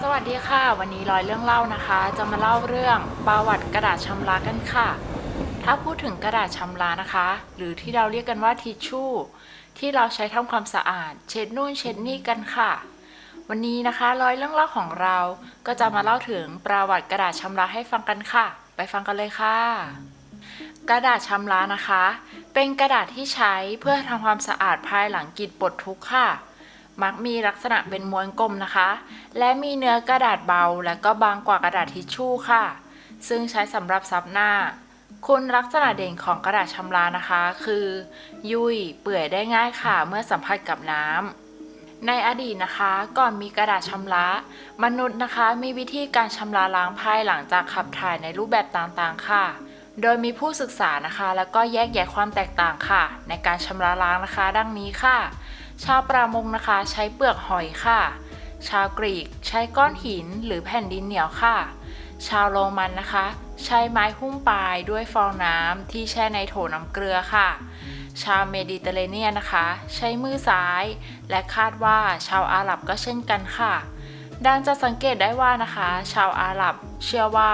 สวัสดีค่ะ วันนี้ร้อยเรื่องเล่านะคะ จะมาเล่าเรื่องประวัติกระดาษชำระกันค่ะ ถ้าพูดถึงกระดาษชำระนะคะ หรือที่เราเรียกกันว่าทิชชู่ ที่เราใช้ทำความสะอาด เช็ดนู่นเช็ดนี่กันค่ะ วันนี้นะคะร้อยเรื่องเล่าของเราก็จะมาเล่าถึงประวัติกระดาษชำระให้ฟังกันค่ะ ไปฟังกันเลยค่ะ กระดาษชำระนะคะ เป็นกระดาษที่ใช้เพื่อทำความสะอาดภายหลังกิจปลดทุกข์ค่ะ มักมีลักษณะเป็นม้วนกลมนะคะ และมีเนื้อกระดาษเบาและก็บางกว่ากระดาษทิชชู่ค่ะ ซึ่งใช้สำหรับซับหน้า คุณลักษณะเด่นของกระดาษชำระนะคะ คือ ยุ่ยเปื่อยได้ง่ายค่ะเมื่อสัมผัสกับน้ำในอดีตนะคะก่อนมีกระดาษชำระ มนุษย์นะคะมีวิธีการชำระล้างภายหลังจากขับถ่ายในรูปแบบต่างๆค่ะ โดยมีผู้ศึกษานะคะ แล้วก็แยกแยะความแตกต่างค่ะ ในการชำระล้างนะคะ ดังนี้ค่ะ ชาวประมงนะคะใช้เปลือกหอยค่ะ ชาวกรีกใช้ก้อนหินหรือแผ่นดินเหนียวค่ะ ชาวโรมันนะคะ ใช้ไม้หุ้มปลายด้วยฟองน้ำที่แช่ในโถน้ำเกลือค่ะ ชาวเมดิเตอร์เรเนียนนะคะ ใช้มือซ้าย และคาดว่าชาวอาหรับก็เช่นกันค่ะ ดังจะสังเกตได้ว่านะคะ ชาวอาหรับเชื่อว่า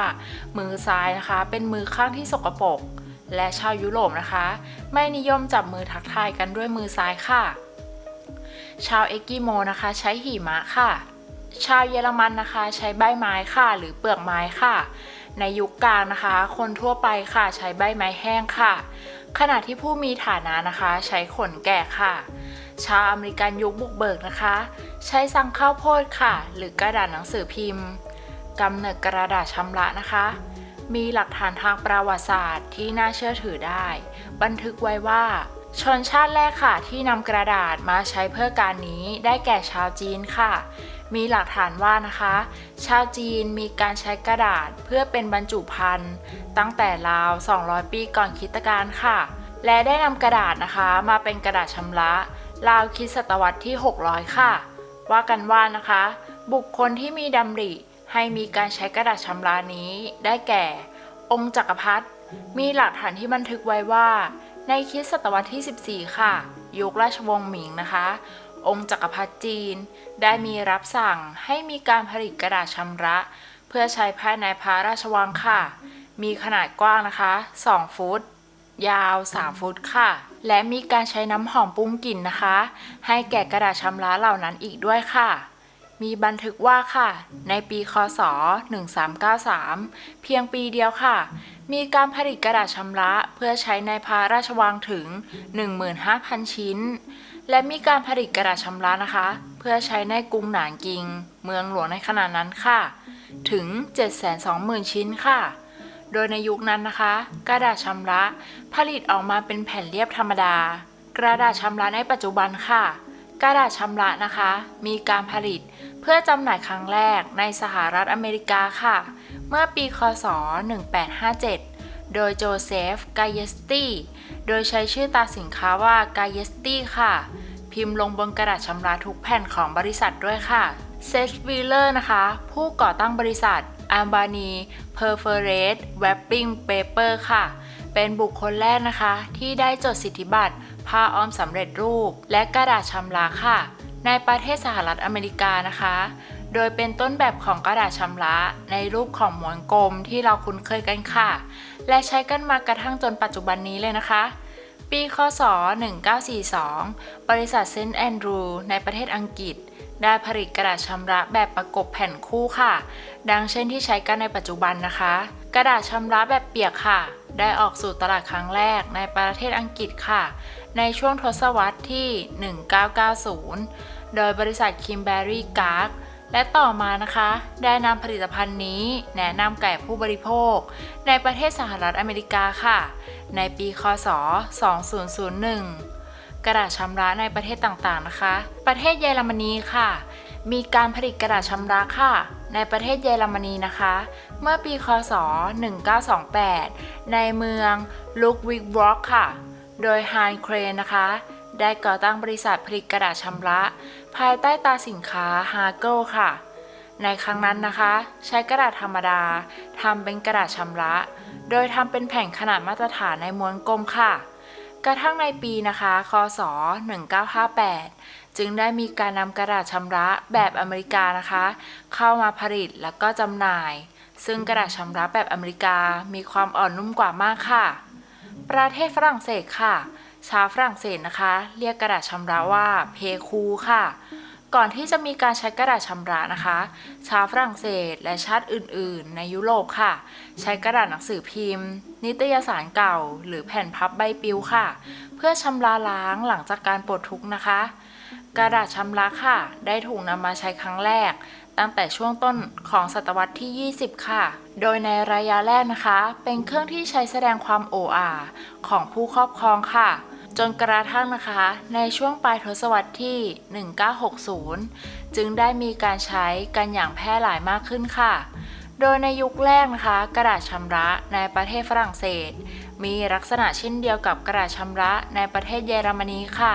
มือซ้ายนะคะ เป็นมือข้างที่สกปรกและชาวยุโรปนะคะ ไม่นิยมจับมือทักทายกันด้วยมือซ้ายค่ะ ชาวเอกิโมนะคะ ใช้หิมะค่ะ ชาวเยอรมันนะคะ ใช้ใบไม้ค่ะ หรือเปลือกไม้ค่ะ ในยุคกลางนะคะ คนทั่วไปค่ะใช้ใบไม้แห้งค่ะ ขณะที่ผู้มีฐานะนะคะ ใช้ขนแกะค่ะ ชาวอเมริกันยุคบุกเบิกนะคะ ใช้สังข้าวโพดค่ะ หรือกระดาษหนังสือพิมพ์กำเนิดกระดาษชำระนะคะ มีหลักฐานทางประวัติศาสตร์ที่น่าเชื่อถือได้ บันทึกไว้ว่า ชนชาติแรกค่ะที่นำกระดาษมาใช้เพื่อการนี้ได้แก่ชาวจีนค่ะ มีหลักฐานว่านะคะ ชาวจีนมีการใช้กระดาษเพื่อเป็นบรรจุภัณฑ์ตั้งแต่ราว 200 ปีก่อนคริสตกาลค่ะ และได้นำกระดาษนะคะ มาเป็นกระดาษชำระ ราวคิดศตวรรษที่ 600 ค่ะ ว่ากันว่านะคะ บุคคลที่มีดำริ ให้มีการใช้กระดาษชำระนี้ได้แก่ องค์จักรพรรดิมีหลักฐานที่บันทึกไว้ว่า ในคิดศตวรรษที่ 14 ค่ะ ยุคราชวงศ์หมิงนะคะ องค์จักรพรรดิจีน ได้มีรับสั่งให้มีการผลิตกระดาษชำระ เพื่อใช้ภายในพระราชวังค่ะ มีขนาดกว้างนะคะ 2 ฟุต ยาว 3 ฟุตค่ะ และมีการใช้น้ำหอมปุ้มกลิ่นนะคะ ให้แก่กระดาษชำระเหล่านั้นอีกด้วยค่ะ มีบันทึกว่าค่ะ ในปีคศ 1393 เพียงปีเดียวค่ะ มีการผลิตกระดาษชำระเพื่อใช้ในพระราชวังถึง 15,000 ชิ้น และมีการผลิตกระดาษชำระนะคะ เพื่อใช้ในกรุงหนานกิง เมืองหลวงในขณะนั้นค่ะ ถึง 720,000 ชิ้นค่ะ โดยในยุคนั้นนะคะ กระดาษชำระผลิตออกมาเป็นแผ่นเรียบธรรมดา กระดาษชำระในปัจจุบันค่ะ กระดาษชำระนะคะ มีการผลิตเพื่อจำหน่ายครั้งแรกในสหรัฐอเมริกาค่ะ เมื่อปีคศ 1857 โดยโจเซฟกายสตี้โดยใช้ชื่อตราสินค้าว่ากายสตี้ค่ะ พิมพ์ลงบนกระดาษชำระทุกแผ่นของบริษัทด้วยค่ะเซชวีเลอร์นะคะ ผู้ก่อตั้งบริษัท อัลบานี เพอร์เฟเรตแวปปิ้งเปเปอร์ค่ะ เป็นบุคคลแรกนะคะ ที่ได้จดสิทธิบัตรผ้าอ้อมสำเร็จรูป และกระดาษชำระค่ะ ในประเทศสหรัฐอเมริกานะคะ โดยเป็นต้นแบบของกระดาษชำระ ในรูปของหมวนกลมที่เราคุ้นเคยกันค่ะ และใช้กันมากระทั่งจนปัจจุบันนี้เลยนะคะปีคศ 1942 บริษัทเซนต์แอนดรูในประเทศอังกฤษ ได้ผลิตกระดาษชำระแบบประกบแผ่นคู่ค่ะ ดังเช่นที่ใช้กันในปัจจุบันนะคะ กระดาษชำระแบบเปียกค่ะ ได้ออกสู่ตลาดครั้งแรกในประเทศอังกฤษค่ะ ในช่วงทศวรรษที่ 1990 โดยบริษัทคิมเบอรี่การ์กและต่อมานะคะ ได้นำผลิตภัณฑ์นี้แนะนำแก่ผู้บริโภค ในประเทศสหรัฐอเมริกาค่ะ ในปี คศ 2001 กระดาษชำระในประเทศต่างๆนะคะ ประเทศเยอรมนีค่ะ มีการผลิตกระดาษชำระค่ะ ในประเทศเยอรมนีนะคะ เมื่อปีคศ 1928 ในเมืองลูกวิกบล็อกค่ะ โดยไฮน์เครนนะคะ ได้ก่อตั้งบริษัทผลิตกระดาษชำระ ภายใต้ตาสินค้าฮาเกิลค่ะ ในครั้งนั้นนะคะ ใช้กระดาษธรรมดาทำเป็นกระดาษชำระ โดยทำเป็นแผ่นขนาดมาตรฐานในม้วนกลมค่ะ กระทั่งในปีนะคะ คศ 1958 จึงได้มีการนำกระดาษชำระแบบอเมริกานะคะ เข้ามาผลิตแล้วก็จำหน่าย ซึ่งกระดาษชำระแบบอเมริกามีความอ่อนนุ่มกว่ามากค่ะ ประเทศฝรั่งเศสค่ะ ชาวฝรั่งเศสนะคะ เรียกกระดาษชำระว่าเพคูค่ะ ก่อนที่จะมีการใช้กระดาษชำระนะคะ ชาวฝรั่งเศสและชาติอื่น ๆ ในยุโรปค่ะ ใช้กระดาษหนังสือพิมพ์ นิตยสารเก่า หรือแผ่นพับใบปลิวค่ะ เพื่อชำระล้างหลังจากการปลดทุกข์นะคะ กระดาษชำระค่ะ ได้ถูกนำมาใช้ครั้งแรก ตั้งแต่ช่วงต้นของศตวรรษที่ 20 ค่ะ โดยในระยะแรกนะคะ เป็นเครื่องที่ใช้แสดงความโอ้อาของผู้ครอบครองค่ะ จนกระทั่งนะคะในช่วงปลายทศวรรษที่ 1960 จึงได้มีการใช้กันอย่างแพร่หลายมากขึ้นค่ะ โดยในยุคแรกนะคะกระดาษชำระในประเทศฝรั่งเศส มีลักษณะเช่นเดียวกับกระดาษชำระในประเทศเยอรมนีค่ะ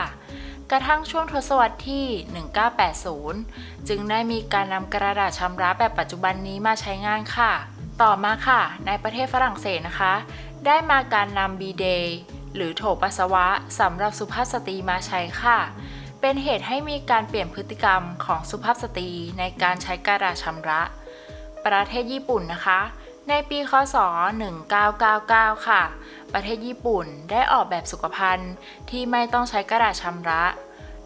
กระทั่งช่วงทศวรรษที่ 1980 จึงได้มีการนำกระดาษชำระแบบปัจจุบันนี้มาใช้งานค่ะ ต่อมาค่ะ ในประเทศฝรั่งเศสนะคะ ได้มาการนำบีเดย์ หรือโถปัสสาวะสำหรับสุภาพสตรีมาใช้ค่ะ เป็นเหตุให้มีการเปลี่ยนพฤติกรรมของสุภาพสตรีในการใช้กระดาษชำระ ประเทศญี่ปุ่นนะคะ ในปีคศ 1999 ค่ะ ประเทศญี่ปุ่นได้ออกแบบสุขภัณฑ์ที่ไม่ต้องใช้กระดาษชำระ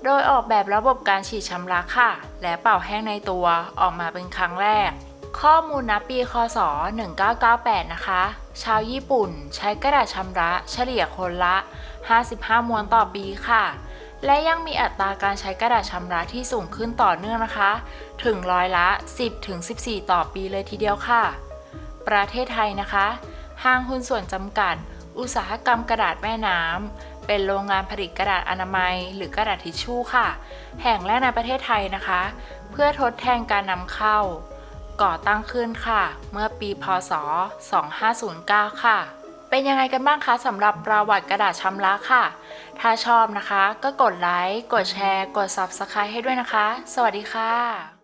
โดยออกแบบระบบการฉีดชำระค่ะ และเป่าแห้งในตัวออกมาเป็นครั้งแรก ข้อมูลณปีคศ 1998 นะคะ ชาวญี่ปุ่นใช้กระดาษชำระเฉลี่ยคนละ 55 มวนต่อปีค่ะ และยังมีอัตราการใช้กระดาษชำระที่สูงขึ้นต่อเนื่องนะคะ ถึงร้อยละ 10ถึง14 ต่อปีเลยทีเดียวค่ะ ประเทศไทยนะคะ ห้างหุ้นส่วนจำกัด อุตสาหกรรมกระดาษแม่น้ำเป็นโรงงานผลิตกระดาษอนามัย หรือกระดาษทิชชู่ค่ะ แห่งแรกในประเทศไทยนะคะ เพื่อทดแทนการนำเข้า ก่อตั้งขึ้นค่ะ เมื่อปีพศ 2509 ค่ะ เป็นยังไงกันบ้างคะสำหรับประวัติกระดาษชำระค่ะ ถ้าชอบนะคะ ก็กดไลค์ กดแชร์ กด Subscribe ให้ด้วยนะคะ สวัสดีค่ะ